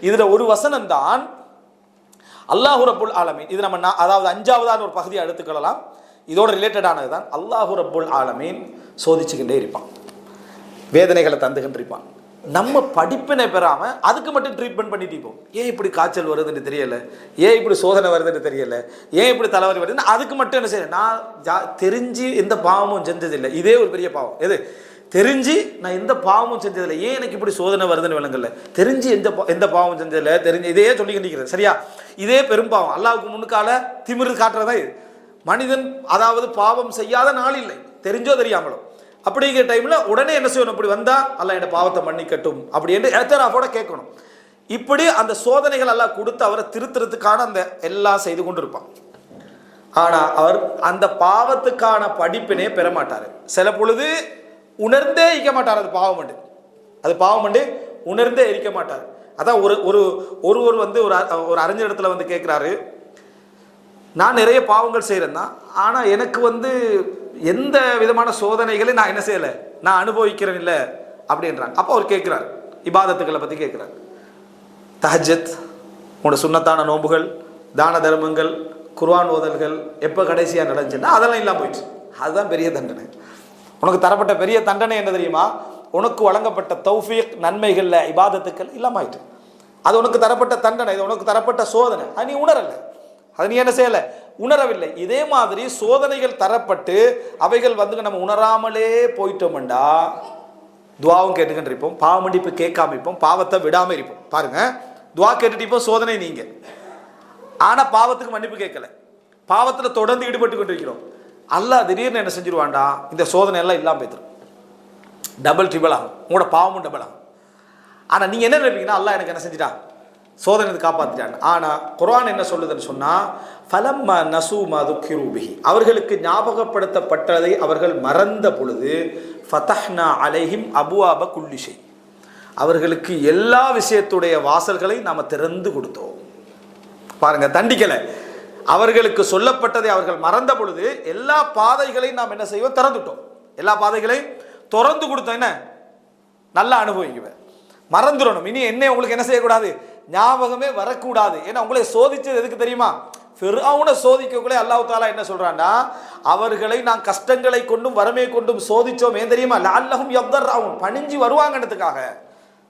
இதுல ஒரு வசனம் தான் அல்லாஹு ரபுல் ஆலமீன். இது நம்ம அதாவது அஞ்சாவதான ஒரு பகுதியை எடுத்துக்கொள்ளலாம். இதோட ரிலேட்டடானது தான் அல்லாஹு ரபுல் ஆலமீன் சோதிச்சுக்கிட்டே இருப்பான். வேதனைகளை தந்துகின்றிருப்பான் நம்ம படிப்பினை பெறாமல் அதுக்கு மட்டும் ட்ரீட்மெண்ட் பண்ணிட்டு இருப்போம் ஏன் இப்படி காய்ச்சல் வருதுன்னு தெரியல? ஏன் இப்படி சோதனை வருதுன்னு தெரியல? ஏன் இப்படி தலைவலி வருதுன்னு அதுக்கு மட்டும் என்ன செய்யணும் நான் ஜா- தெரிஞ்சு எந்த பாவமும் செஞ்சதில்லை. இதே ஒரு பெரிய பாவம். எது? தெரிஞ்சு நான் எந்த பாவமும் செஞ்சதில்லை. ஏன் எனக்கு இப்படி சோதனை வருதுன்னு விளங்கல. தெரிஞ்சு எந்த பா- எந்த பாவம் செஞ்சதில்லை. தெரிஞ்சு இதே சொல்லி நிற்கிறேன் சரியா? இதே பெரும் பாவம் அல்லாவுக்கு முன்னுக்கால திமிரு காட்டுறதா இது. மனிதன் அதாவது பாவம் செய்யாத நாள் இல்லை. தெரிஞ்சோ தெரியாமலோ. அப்படிங்கிற டைமில் உடனே என்ன செய்யணும்? இப்படி வந்தால் அல்ல என் பாவத்தை மன்னிக்கட்டும். அப்படி என்று ஏத்தராஃபோட கேட்கணும். இப்படி அந்த சோதனைகள் எல்லாம் கொடுத்து அவரை திருத்துறதுக்கான அந்த எல்லாம் செய்து கொண்டு இருப்பான் ஆனால் அவர் அந்த பாவத்துக்கான படிப்பினே பெற மாட்டார் சில பொழுது உணர்ந்தே இருக்க மாட்டார் அது பாவம் உண்டு அது பாவம் உண்டு உணர்ந்தே இருக்க மாட்டார். அதான் ஒரு ஒரு ஒருவர் வந்து ஒரு அ- ஒரு அறிஞர் இடத்துல வந்து கேட்குறாரு நான் நிறைய பாவங்கள் செய்கிறேன் தான் ஆனால் எனக்கு வந்து எந்த விதமான சோதனைகளையும் நான் என்ன செய்யலை நான் அனுபவிக்கிறேன் இல்லை அப்படின்றாங்க. அப்போ அவர் கேட்குறார் இபாதத்துக்களை பற்றி கேட்குறார். தஹஜத் உன்னோட சுண்ணத்தான நோம்புகள் தான தர்மங்கள் குர்வான் ஓதல்கள் எப்போ கடைசியாக நடந்துச்சுன்னா அதெல்லாம் இல்லாமல் போயிடுச்சு. அதுதான் பெரிய தண்டனை. உனக்கு தரப்பட்ட பெரிய தண்டனை என்ன தெரியுமா? உனக்கு வழங்கப்பட்ட தௌஃபீக் நன்மைகளில் இபாதத்துக்கள் இல்லாமல் ஆயிட்டு அது உனக்கு தரப்பட்ட தண்டனை இது உனக்கு தரப்பட்ட சோதனை. அது நீ உணரலை. அது நீ என்ன செய்யலை? உணரவில்லை. இதே மாதிரி சோதனைகள் தரப்பட்டு அவைகள் வந்து நம்ம உணராமலே போயிட்டோம்டா. துவாவும் கேட்டுக்கிட்டு இருப்போம் பாவமடிப்பு மன்னிப்பு கேட்காம இருப்போம் பாவத்தை விடாம இருப்போம். பாருங்க துவா கேட்டுட்டு இருப்போம் சோதனை நீங்க. ஆனால் பாவத்துக்கு மன்னிப்பு கேட்கல. பாவத்தில் தொடர்ந்து ஈடுபட்டு கொண்டிருக்கிறோம். அல்லாஹ் திடீர்னு என்ன செஞ்சிருவாண்டா இந்த சோதனை எல்லாம் இல்லாமல் போய்த்துரும் டபுள் ட்ரிபிள் ஆகும். உங்களோட பாவமும் டபுள் ஆகும். ஆனால் நீங்கள் என்ன நினைப்பீங்கன்னா அல்லாஹ் எனக்கு என்ன செஞ்சிட்டான்? சோதனை இருந்து ஆனால் குரான் என்ன சொல்லுதுன்னு சொன்னா ஃபலம்ம நசு கிருபிகி அவர்களுக்கு ஞாபகப்படுத்தப்பட்டதை அவர்கள் மறந்த பொழுது ஃபதஹ்னா அலைஹிம் அபுவாப குல்லிஷை அவர்களுக்கு எல்லா விஷயத்துடைய வாசல்களை நாம் திறந்து கொடுத்தோம். பாருங்கள் தண்டிக்கலை. அவர்களுக்கு சொல்லப்பட்டதை அவர்கள் மறந்த பொழுது எல்லா பாதைகளையும் நாம் என்ன செய்வோம்? திறந்துட்டோம். எல்லா பாதைகளையும் திறந்து கொடுத்தோம் என்ன? நல்லா அனுபவிக்குவேன். மறந்துடணும். இனி என்ன உங்களுக்கு என்ன செய்யக்கூடாது? ஞாபகமே வரக்கூடாது. ஏன்னா உங்களை சோதிச்சது எதுக்கு தெரியுமா? ஃபிர்அவுனை சோதிக்கக்குள்ளே அல்லாஹ் தாலா என்ன சொல்கிறான்னா அவர்களை நான் கஷ்டங்களை கொண்டும் வறுமை கொண்டும் சோதித்தோம் ஏன் தெரியுமா? லால்லஹும் யப்தர்ராவும் பணிஞ்சு வருவாங்கன்றதுக்காக.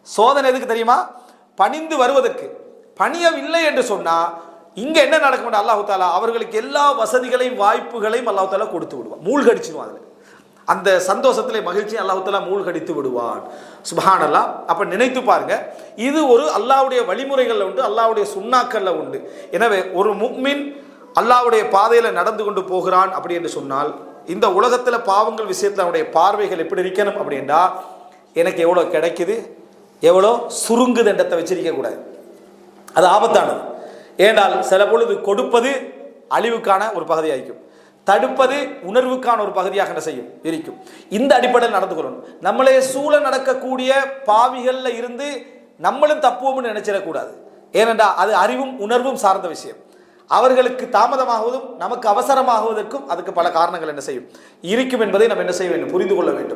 சோதனை எதுக்கு தெரியுமா? பணிந்து வருவதற்கு. பணியவில்லை என்று சொன்னால் இங்கே என்ன நடக்கும் அல்லாஹு தாலா அவர்களுக்கு எல்லா வசதிகளையும் வாய்ப்புகளையும் அல்லாஹு தாலா கொடுத்து விடுவான். மூழ்கடிச்சிடுவான் அதில். அந்த சந்தோஷத்திலே மகிழ்ச்சி அல்லாஹ் தாலா மூழ்கடித்து விடுவான். சுபஹான் அல்லாஹ் அப்போ நினைத்து பாருங்க இது ஒரு அல்லாவுடைய வழிமுறைகளில் உண்டு அல்லாவுடைய சுண்ணாக்களில் உண்டு. எனவே ஒரு முக்மின் அல்லாவுடைய பாதையில் நடந்து கொண்டு போகிறான் அப்படி என்று சொன்னால் இந்த உலகத்தில் பாவங்கள் விஷயத்தில் அவனுடைய பார்வைகள் எப்படி இருக்கணும் அப்படின்னா எனக்கு எவ்வளோ கிடைக்குது எவ்வளோ சுருங்குது என்றத்தை வச்சிருக்க கூடாது. அது ஆபத்தானது. ஏனால் சில பொழுது கொடுப்பது அழிவுக்கான ஒரு பகுதியாയിരിக்கும் தடுப்பது உணர்வுக்கான ஒரு பகுதியாக என்ன செய்யும்? இருக்கும். இந்த அடிப்படையில் நடந்து கொள்ளணும். நம்மளே சூழ நடக்கக்கூடிய பாவிகளில் இருந்து நம்மளும் தப்புவோம்னு நினைச்சிடக்கூடாது. ஏனென்றால் அது அறிவும் உணர்வும் சார்ந்த விஷயம். அவர்களுக்கு தாமதமாகுவதும் நமக்கு அவசரமாகுவதற்கும் அதுக்கு பல காரணங்கள் என்ன செய்யும்? இருக்கும் என்பதை நம்ம என்ன செய்ய வேண்டும்? புரிந்து கொள்ள வேண்டும்.